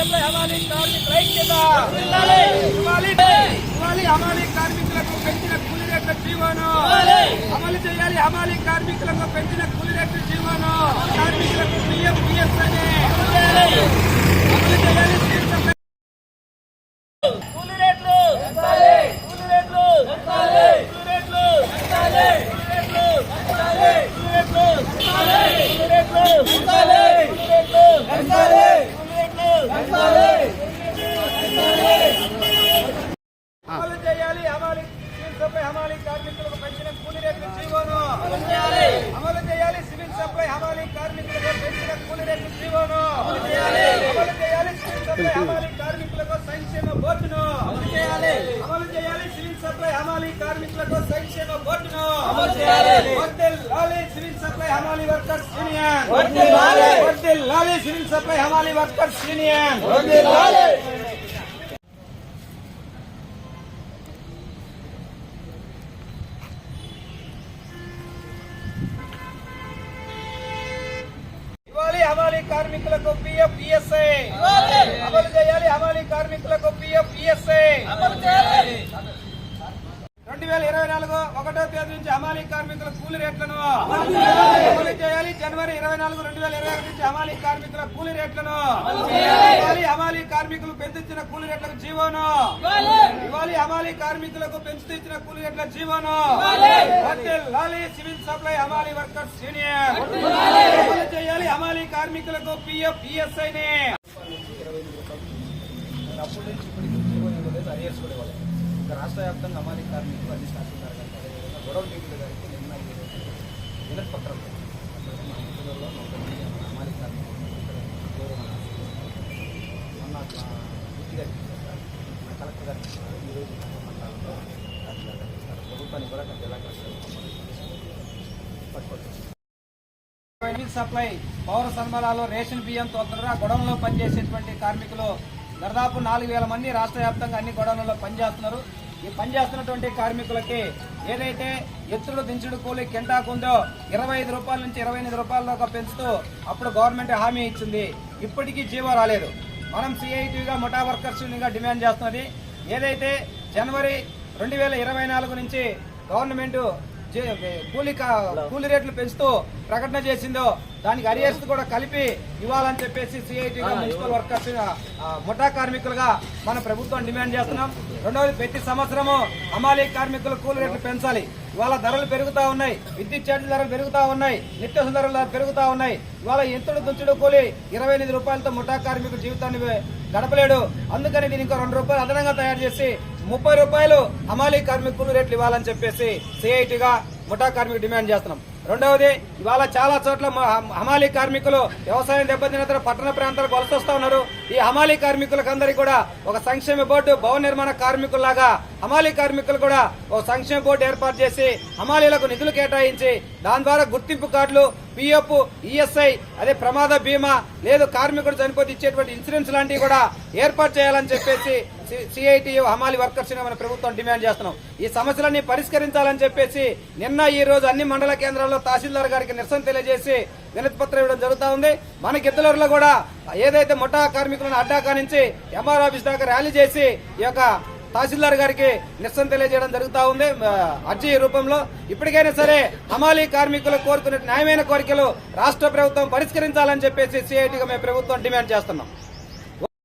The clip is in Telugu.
హమాలి కార్మికుల ఐక్యత ఇవ్వాలి ఇవ్వాలి హమాలి కార్మికులకు పెంచిన కూలి రేట్ల జీవోను అమలు చేయాలి హమాలి కార్మికులకు పెంచిన కూలి రేట్ల జీవోను కార్మికులకు పిఎం పిఎస్ అని అమలు చేయాలి తీర్చ కూలి రేట్లు కూలి రేట్లు కూలి రేట్లు కూలి రేట్లు కూలి రేట్లు కూలి రేట్లు అమలు చేయాలి హమాలి సివిల్ సప్లై హమాలి కార్మికులకు పెంచిన కూలి రేట్లు జీవోను అమలు చేయాలి సివిల్ సప్లై హమాలి కార్మికులకు పెంచిన కూలి రేట్లు జీవోను అమలు చేయాలి సివిల్ సప్లై హమాలి కార్మికులకు సంక్షేమ బోర్డును అమలు చేయాలి అమలు చేయాలి సివిల్ సప్లై హమాలి కార్మికులకు సంక్షేమ బోర్డును అమలు చేయాలి వర్ధిల్లాలి సివిల్ సప్లై హమాలి వర్కర్స్ యూనియన్ వర్ధిల్లాలి వర్ధిల్లాలి సివిల్ సప్లై హమాలి వర్కర్స్ యూనియన్ కార్మికులకు పిఎఫ్ పిఎస్ఐ అమలు చేయాలి హమాలి కార్మికులకు పిఎఫ్ పిఎస్ఐ రెండు వేల ఇరవై నాలుగు ఒకటో తేదీ నుంచి హమాలి కార్మికుల కూలి రేట్లను అమలు చేయాలి. జనవరి ఇరవై నాలుగు రెండు వేల ఇరవై నుంచి హమాలి కార్మికుల కూలి రేట్లను కార్మికులు పెంచుతున్న కూలి రేట్లకు జీవోను. ఇవ్వాలి. హమాలి కార్మికులకు పెంచుతూ ఇచ్చిన కూలి రేట్ల జీవోను. లాలి సివిల్ సప్లై హమాలి వర్కర్స్ యూనియన్. అమలు చేయాలి హమాలి కార్మికులకు పిఎఫ్ పిఎస్ఐ ని రాష్ట్ర వ్యాప్తంగా అమాలి కార్మికులు అన్ని అదేవిధంగా గొడవ టీవీల గారికి నిన్న వినతి పత్రం అక్కడ మా మిత్రులలో ఒక మంది అమాలి కార్మికులు ఇక్కడ గౌరవ మొన్న మా బుద్ధి గారికి ఇచ్చారు సార్. మన కలెక్టర్ ఈరోజు మండలంలో కూడా జిల్లా కలెక్టర్ సప్లై పౌర సరఫరాలో రేషన్ బియ్యం తోలుతున్నారు? ఆ గొడవల్లో పనిచేసేటువంటి కార్మికులు దాదాపు నాలుగు వేల మంది రాష్ట్ర వ్యాప్తంగా అన్ని గొడవలలో పనిచేస్తున్నారు. ఈ పనిచేస్తున్నటువంటి కార్మికులకి ఏదైతే ఎత్తుడు దించుడు కూలి కింటాకుందో ఇరవై ఐదు రూపాయల నుంచి ఇరవై ఎనిమిది రూపాయల దాకా పెంచుతూ అప్పుడు గవర్నమెంట్ హామీ ఇచ్చింది. ఇప్పటికీ జీవో రాలేదు. మనం సిఐటిగా ముఠా వర్కర్స్ యూనియన్గా డిమాండ్ చేస్తున్నది. ఏదైతే జనవరి రెండు వేల ఇరవై నాలుగు నుంచి గవర్నమెంట్ కూలీ కా- కూలీ రేట్లు పెంచుతూ ప్రకటన చేసిందో దానికి అరియర్స్ కూడా కలిపి ఇవ్వాలని చెప్పేసి సిఐటి మున్సిపల్ వర్కర్స్ ముఠా కార్మికులుగా మన ప్రభుత్వం డిమాండ్ చేస్తున్నాం. రెండవది ప్రతి సంవత్సరము హమాలీ కార్మికుల కూలీ రేట్లు పెంచాలి. ఇవాళ ధరలు పెరుగుతా ఉన్నాయి. విద్యుత్ ఛార్జీల ధరలు పెరుగుతా ఉన్నాయి. నిత్యావసర ధరలు పెరుగుతా ఉన్నాయి. ఇవాళ ఎంతుడు దుంచుడు కూలి ఇరవై ఎనిమిది రూపాయలతో ముఠా కార్మికుల జీవితాన్ని గడపలేడు. అందుకని దీనికి ఇంకో రెండు రూపాయలు అదనంగా తయారు చేసి ముప్పై రూపాయలు హమాలీ కార్మికులు రేట్లు ఇవ్వాలని చెప్పేసి సిఐటిగా ముఠా కార్మికులు డిమాండ్ చేస్తున్నాం. రెండవది ఇవాళ చాలా చోట్ల హమాలీ కార్మికులు వ్యవసాయం దెబ్బతిన తర్వాత పట్టణ ప్రాంతాలకు వలసొస్తా ఉన్నారు. ఈ హమాలీ కార్మికులకందరికీ కూడా ఒక సంక్షేమ బోర్డు భవన నిర్మాణ కార్మికుల్లాగా హమాలీ కార్మికులు కూడా ఒక సంక్షేమ బోర్డు ఏర్పాటు చేసి హమాలీలకు నిధులు కేటాయించి దాని ద్వారా గుర్తింపు కార్డులు పిఎఫ్ ఈఎస్ఐ అదే ప్రమాద బీమా లేదు కార్మికుడు చనిపోతే ఇచ్చేటువంటి ఇన్సూరెన్స్ లాంటివి కూడా ఏర్పాటు చేయాలని చెప్పేసి సిఐటియు హమాలి వర్కర్స్ మన ప్రభుత్వం డిమాండ్ చేస్తున్నాం. ఈ సమస్యలన్నీ పరిష్కరించాలని చెప్పేసి నిన్న ఈ రోజు అన్ని మండల కేంద్రాల్లో తహసీల్దార్ గారికి నిరసన తెలియజేసి వినతి పత్రం ఇవ్వడం జరుగుతా ఉంది. మన గిద్దలూరులో కూడా ఏదైతే ముఠా కార్మికులను అడ్డాకా నుంచి ఎంఆర్ ఆఫీస్ దాకా ర్యాలీ చేసి ఈ యొక్క తహసీల్దార్ గారికి నిరసన తెలియజేయడం జరుగుతా ఉంది. అర్జీ రూపంలో ఇప్పటికైనా సరే హమాలీ కార్మికులు కోరుకునే న్యాయమైన కోరికలు రాష్ట్ర ప్రభుత్వం పరిష్కరించాలని చెప్పేసి సిఐటిగా మేము ప్రభుత్వం డిమాండ్ చేస్తున్నాం.